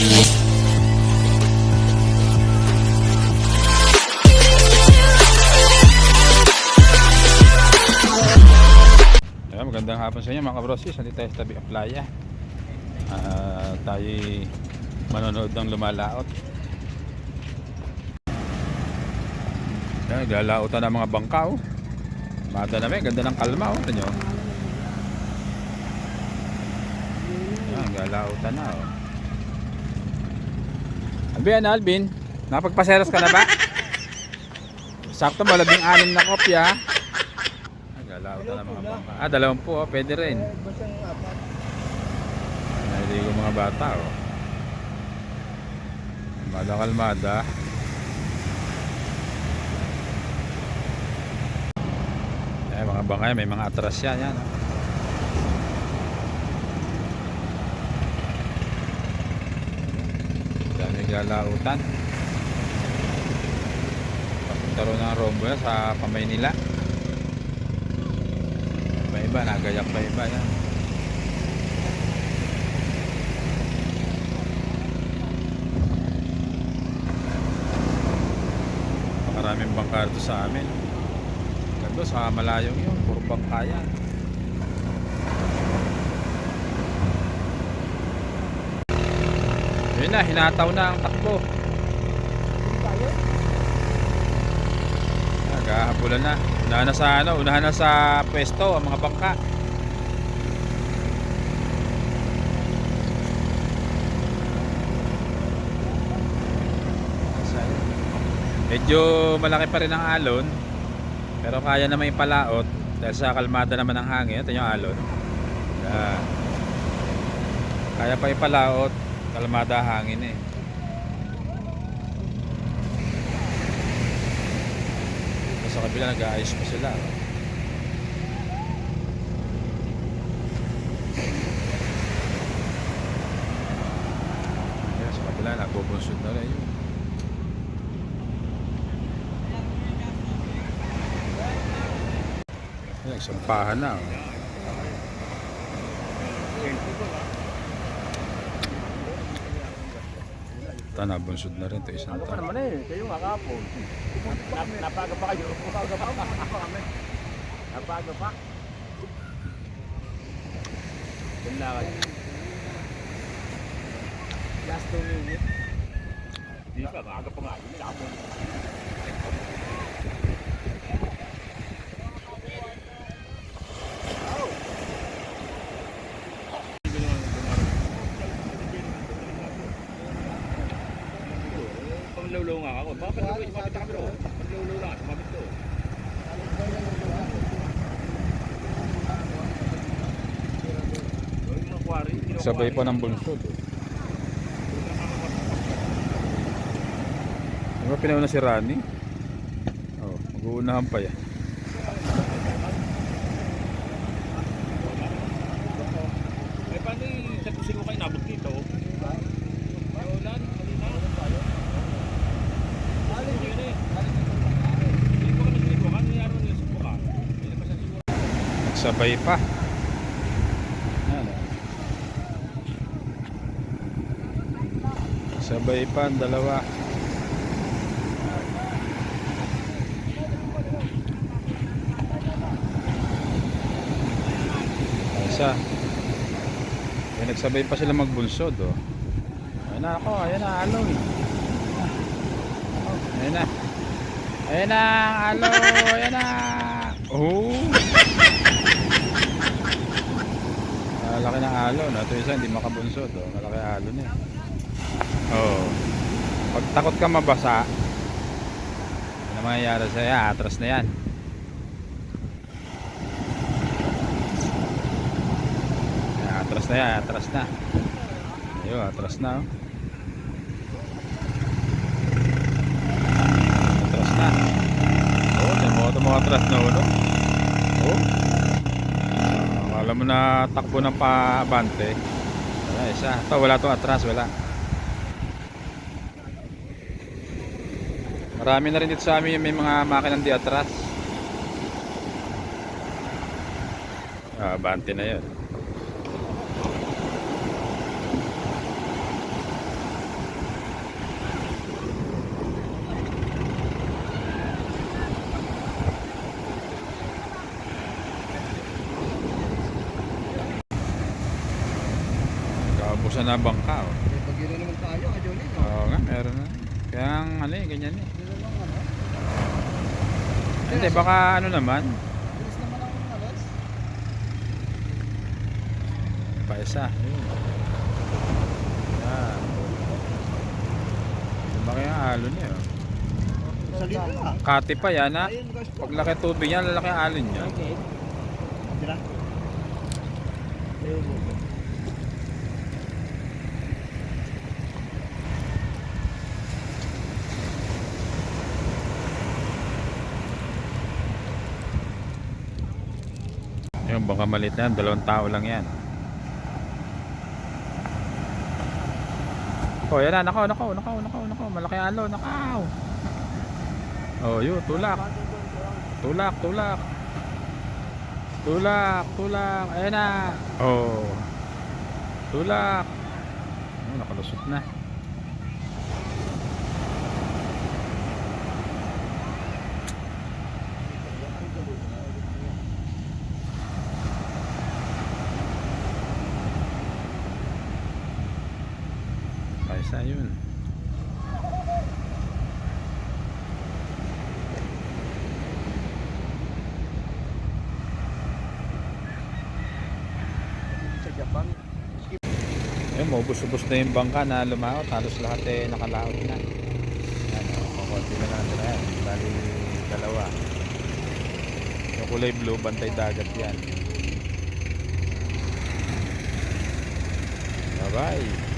Ayan, magandang hapon sa inyo mga kabrosis. Nandito tayo sa tabi ang playa. Ah, tayo manonood ng lumalaot. Ayan, naglalaotan ng mga bangka oh. Mada namin, ganda ng kalma oh. Ito nyo. Ayan, na oh. Alvin, Alvin, napagpaseros ka na ba? Sakto mo, labing anim na kopya. Naglalaotan ng mga bangka. Ah, dalawang po, oh. pwede rin. Naliligo mga bata oh. Kalmada kalmada. Eh, mga bangay, may mga atras yan. yan oh. Dami galautan. Papunta ro ng rombo sa pamay nila. Iba iba, nagayak pa iba yan. Maraming bangka dito sa amin. Ganda sa malayong yun, puro bangka Yun na, hinataw na ang takbo. Naghahabulan na. Unahan na sa ano, unahan na sa pwesto ang mga bangka. Medyo malaki pa rin ang alon. Pero kaya naman ipalaot dahil sa kalmada naman ng hangin. Ito yung alon. Yan. Kaya pa ipalaot, kalmada hangin eh. Sa kabila nag-aayos pa sila. Ayan, sa kabila nagbubunsod na rin yun. Ayan, sampahan na. Oh. Ito, nabunsod na rin. Ito, isang Ano pa tan. naman eh, kayo nga kapon. Nap- Napaga pa kayo. Napaga pa. Napaga pa. Lang kayo. Last two minutes. Di pa, maaga pa nga yun. Kapon. Panglulaw nga ako. Baka panglulaw, sumabit kami ro. Panglulaw lang, sumabit ko. Yung mga quarry, kinukuha Sabay pa ng bunsod. Di ba pinauna si Rani? Oh, mag-uunahan pa yan. Eh, paano yung sa kusino kayo nabot dito? Ay, ulan, halina. Alin yun eh. Hindi ko kami sinibukan. Ano nangyari nila sa buka? Hindi na pa siya siguro. Nagsabay pa. Oh. Sabay pa ang dalawa. Isa. Kaya nagsabay pa sila magbunsod, oh. Ayun na ako, ayun na, aloy. Ayun na. Ayun na, alo, ayun na. Oh. Malaki ng alon. Ito isa hindi makabunsod. Oh. Malaki alon eh. Oh. Pag takot ka mabasa, ano mangyayari sa'yo? Atras na yan. Atras na yan. Atras na. Ayun, atras na. Oh. Atras na. Oh, may moto mga atras na ulo. Oh. Akala mo na takbo ng paabante. Wala isa. Ito, wala to atras, wala. Marami na rin dito sa amin may mga makinang di atras. Ah, abante na yun. Naubusan na ang bangka oh. Na naman tayo, Ajolin. No? Oo nga, meron na. Kaya ano eh, ganyan eh. Ano. Hindi, baka ano naman, Bilis naman ang alas. pa isa. Ayun. Yan. Lumaki ang alon niya oh. Sa dito na. Kati pa yan ha. Guys. Pag laki tubig yan, lalaki alon niya. Okay. Tira. Ayun. Yung baka malit na yan, dalawang tao lang yan. Oh, yan na, nakaw, nakaw, nakaw, nakaw, nakaw, malaki alon, nakaw. Oh, yun, tulak. Tulak, tulak. Tulak, tulak. Ayan na. Oh. Tulak. Oh, nakalusot na. Paisa yun. Sa Japan. Ayun, maubos-ubos na yung bangka na lumaot. Halos lahat eh nakalaot na. Yan, oh, kukunti na natin na yan. Bali, dalawa. Yung kulay blue, bantay dagat yan. Bye-bye.